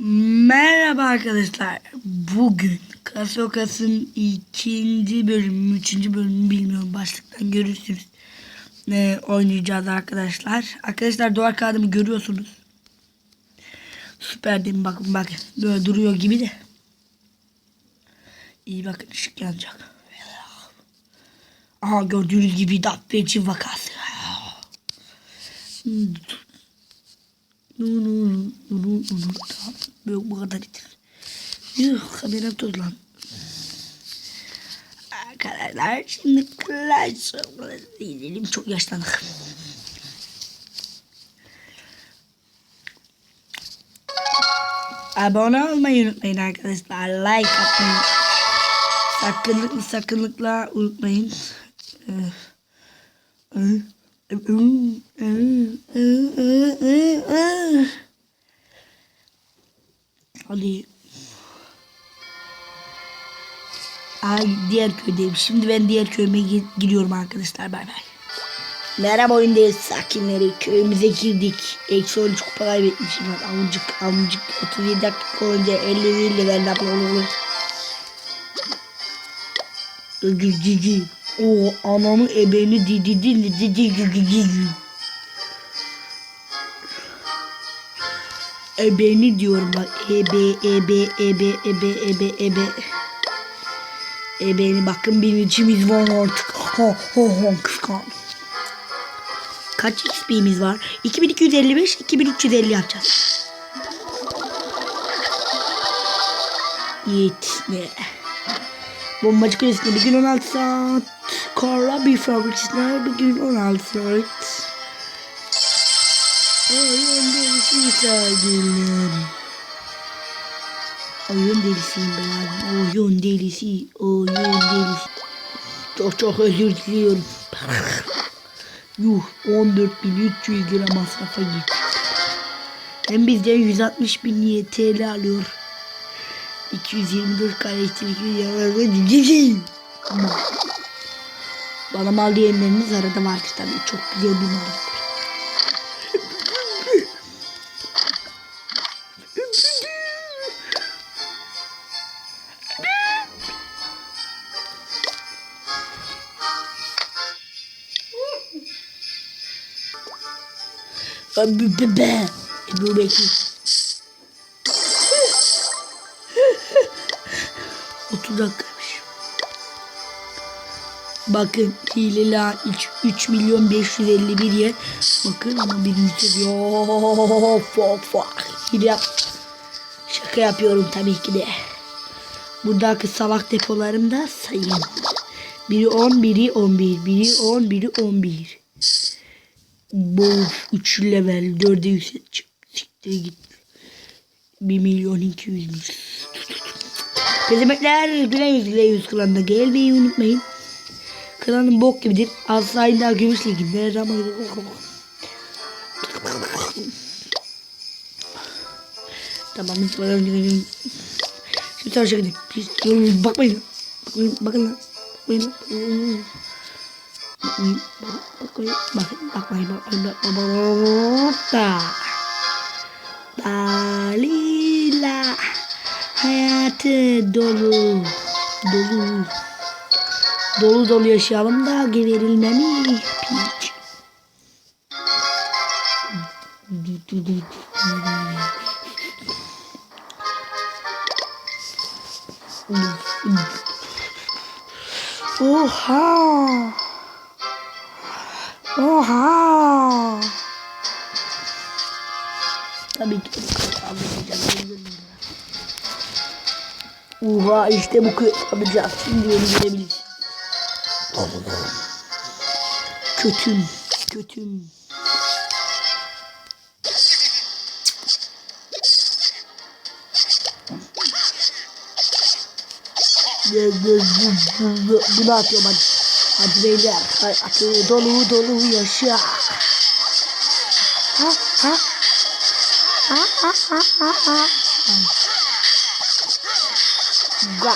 Merhaba arkadaşlar. Bugün Kasokas'ın ikinci bölümü, üçüncü bölümü bilmiyorum. Başlıktan görürsünüz. Ne oynayacağız arkadaşlar. Arkadaşlar duvar kağıdımı görüyorsunuz. Süper değil mi? Bakın bakın. Böyle duruyor gibi de. İyi bakın ışık yanacak. Aha gördüğünüz gibi Dabbeci vakası. Tamam. Böyle bu kadar yeter. Yuh kameram tozlan. Arkadaşlar şimdi Clash of izleyelim. Çok yaşlandık. Abone olmayı unutmayın arkadaşlar. Like atmayı. Sakınlıkla sakınlıkla unutmayın. Ee. Hadi. Ay diğer köydeyim. Şimdi ben diğer köyüme gi- gidiyorum arkadaşlar. Bay bay. Merhaba oyundayız sakinleri. Köyümüze girdik. Eksi 13 kupa kaybetmişim. Amcık amcık 37 dakika önce 50 level yapıyor. Cici. O ananı ebeni didi didi didi didi Ebeni diyorum bak. Ebe ebe ebe ebe ebe ebe. Ebeni bakın birincimiz var artık. Ho ho ho kıskan. Kaç XP'miz var? 2255, 2350 yapacağız. Yetme. Bombacı kulesinde bir gün 16 saat. Kara bir fabrikasında bir gün 16 saat. Oyun delisi saygılar. Oyun delisiyim ben. Oyun delisi. Oyun delisi. Çok çok özür diliyorum. Yuh 14.300 lira masrafa gitti. Hem bizden 160 bin TL alıyor. 224 kare elektrik yarar. Ama bana mal diyenleriniz arada vardır tabii. Çok güzel bir maldır. Bebe. Ebu Bekir. 30 dakikaymış. Bakın hileli 3, 3 milyon 551 yer. Bakın ama birinci. Fuck fuck. Hile yap. Şaka yapıyorum tabii ki de. Buradaki salak depolarımda sayın. Biri 10, biri 11, biri 10, biri 11. Bu 3 level 4'e yükselteceğim. Siktir git. 1 milyon 200 bin. Pezemetler gülen yüzle yüz klanına gelmeyi unutmayın. Klanın bok gibidir. Asayın daha gümüş liginde. Rama Tamam hiç bana gidelim. Şimdi savaşa gidelim. Bakmayın. Bakmayın. Bakın lan. Bakmayın lan. Bakmayın. Bakmayın. Bakmayın. Bakmayın. Bakmayın. Bakmayın. Da. Dalila. Hayatı dolu. Dolu. Dolu dolu yaşayalım da geberilmemi piç. Oha. Oha. Tabii ki de anlayacağım. Oha işte bu köy alacağız. Şimdi onu görebiliriz. Kötüm. Kötüm. Bunu atıyorum hadi. Hadi beyler. Atıyor dolu dolu yaşa. Ha ha. Ha ha ha ha ha. Ga.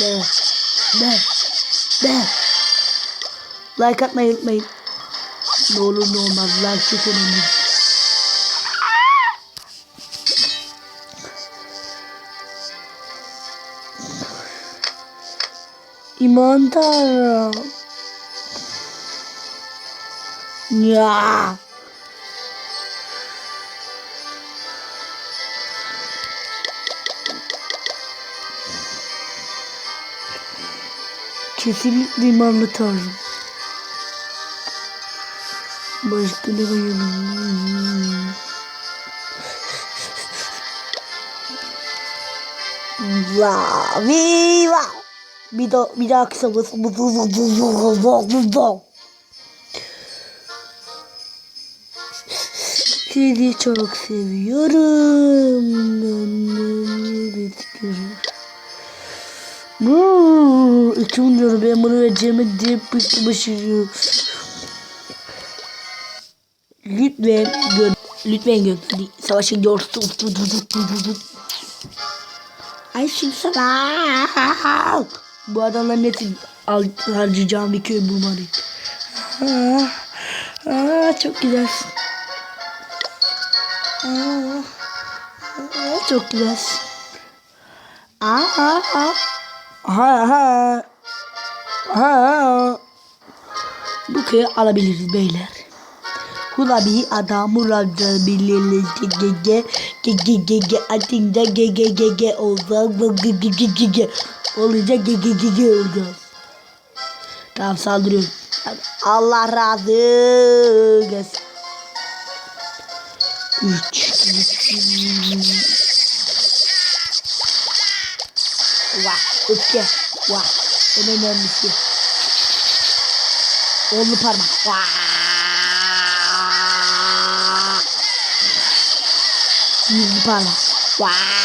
Ne? Ne? Ne? Like atmayı unutmayın. Ne olur ne olmaz. Like çok önemli. İman Tanrım. Ya. Kesinlikle imanlı Tanrım. Başka ne koyalım? Wow, viva! Bir daha bir daha kısa bas. Sizi çok seviyorum. Bu iki diyorum ben bunu vereceğimi deyip bıktı başarıyor. Lütfen gör. Lütfen gör. Savaşa gidiyoruz. Ay şimdi sana. Bu adamların hepsini al, harcayacağım bir köy bulmalıyım. Aa, aa, çok güzelsin. Aa, aa, çok güzelsin. Aa, aa, aa. Aha, aha. Aha. Bu köyü alabiliriz beyler. Hula bir adam uradı bilirli ge ge ge ge ge ge ge ge ge ge ge ge ge ge ge olunca ge ge ge ge oldu. Tamam saldırıyorum. Allah razı olsun. Üç. Vah, öfke. Vah, en önemlisi. Onlu parmak. Vah. Yüzlü parmak. Vah.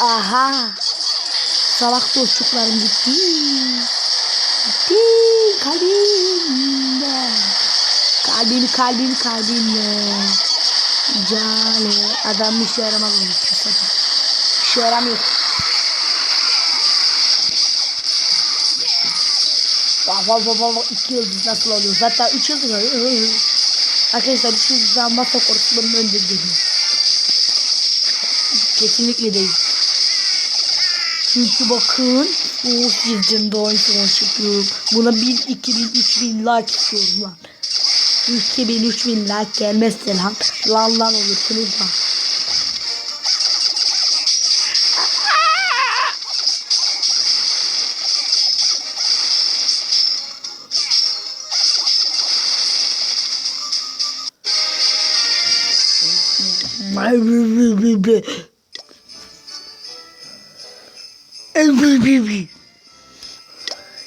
Aha. Salak dostluklarım gitti. Gitti kalbimde. Kalbim kalbim kalbimde. Cale. Adam bir şey yaramaz olmuş. Bir şey yaramıyor. Vah vah vah vah. İki yıldız nasıl oluyor? Zaten üç yıldız var. Arkadaşlar üç yıldız almazsa korkularım önde geliyor. Kesinlikle değil. Çünkü bakın. O sizden daha iyi savaş yapıyorum. Buna 1000, 2000, 3000 like istiyorum lan. 2000, 3000 like gelmezse lan. Lan lan olursunuz lan.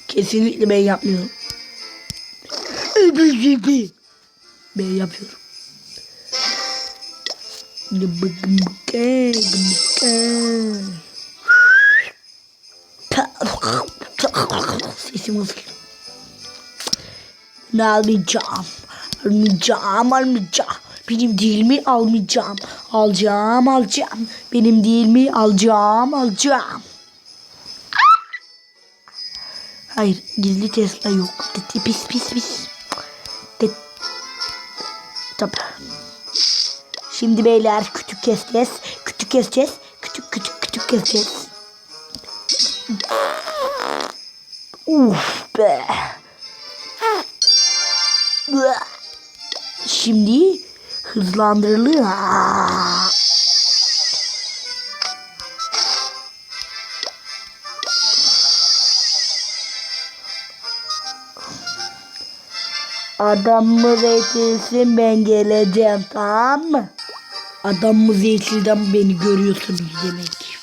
Kesinlikle ben yapmıyorum. Ben yapıyorum. Sesim hazır. Ne almayacağım? Almayacağım, almayacağım. Benim değil mi? Almayacağım. Alacağım, alacağım. Benim değil mi? Alacağım, alacağım. Hayır, gizli Tesla yok. Dedi pis pis pis. De. Şimdi beyler küçük keseceğiz. Küçük keseceğiz. Küçük küçük küçük keseceğiz. Uf be. Şimdi hızlandırılıyor. Adamımız eğitilsin ben geleceğim tamam mı? Adamımız eğitilden beni görüyorsunuz demek.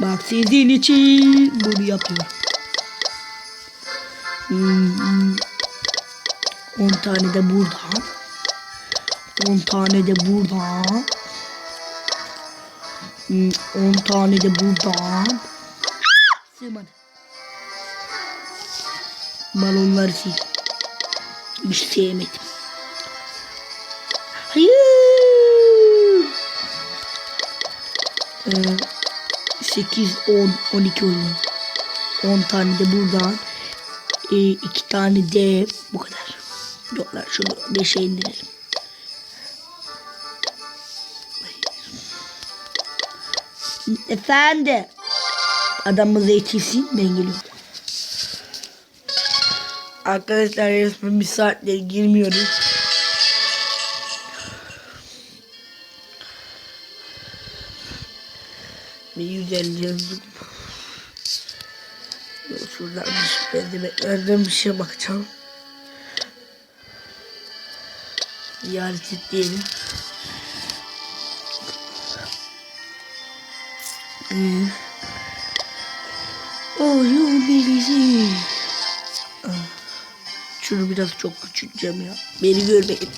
Bak sizin için bunu yapıyorum. Hmm. 10 tane de buradan. 10 tane de buradan. Hmm, 10 tane de buradan. Sığmadı. Balonları sil. Hiç sevmedim. Hayır. Ee, 8, 10, 12 oluyor. 10 tane de buradan. 2 tane de bu kadar. Yok lan şunu 5'e indirelim. Efendi. Adamımıza yetişsin ben geliyorum. Arkadaşlar resmen bir saatleri girmiyoruz. Bir 150 yazdım. Şuradan bir benzemeklerden bir şeye bakacağım. Ziyaret etmeyelim. Ee, Oyun birisi. Ah, Şunu biraz çok küçülteceğim ya. Beni görmeyin.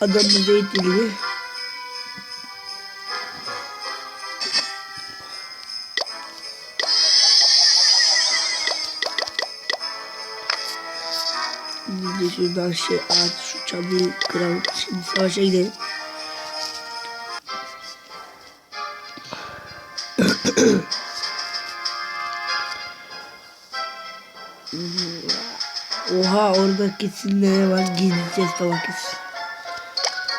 Adamın zeytinli. Biz de şuradan şey ağaç şu çalıyı kıralım. Şimdi savaşa gidelim. Oha orada kesin ne var gideceğiz falan kesin.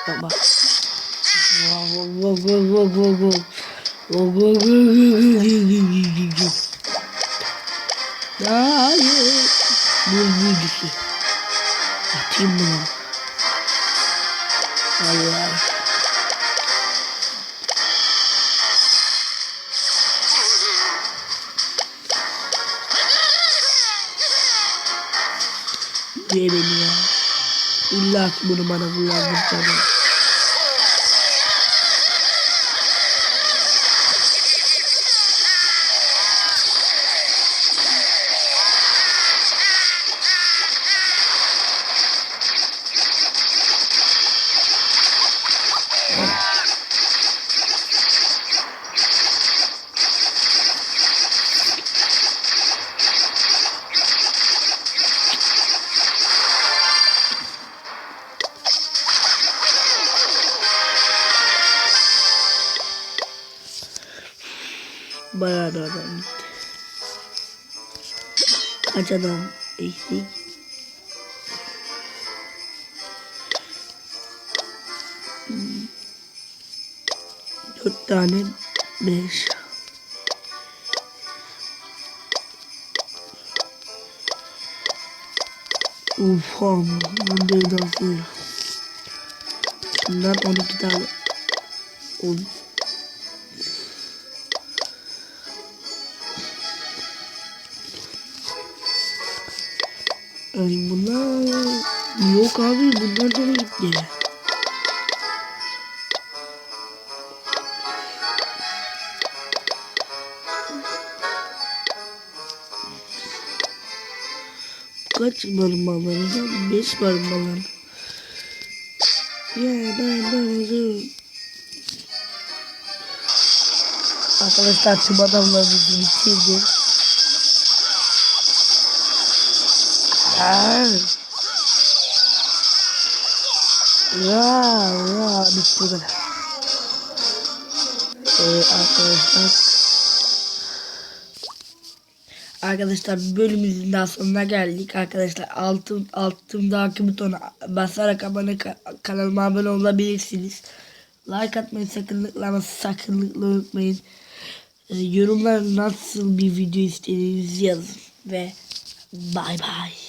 Bak bak. Wow, wow, wow, wow, wow, wow. Wow, wow, wow, wow, wow, wow, wow. Hayır. Bu büyücüsü. Atayım bunu. Allah. Niye beni ya? İlla ki bunu bana kullandıracağım. Bayağı bir adam gitti. Kaç adam eksik? Dört tane beş. Ufam. Bu dev dansı. Bunlar 12 tane. On. Yani bunlar yok abi bunlar da gitti. Kaç barınmalarından? Beş barınmalar. Ya ben ben hazırım. Arkadaşlar tüm adamlarımızı bitirdim. Ya. Ya. Ee, arkadaşlar Arkadaşlar bölümümüzün daha sonuna geldik. Arkadaşlar altın altındaki butona basarak abone kanalıma abone olabilirsiniz. Like atmayı sakınlıkla ama sakınlıkla unutmayın. Ee, yorumlara nasıl bir video istediğinizi yazın ve bay bay.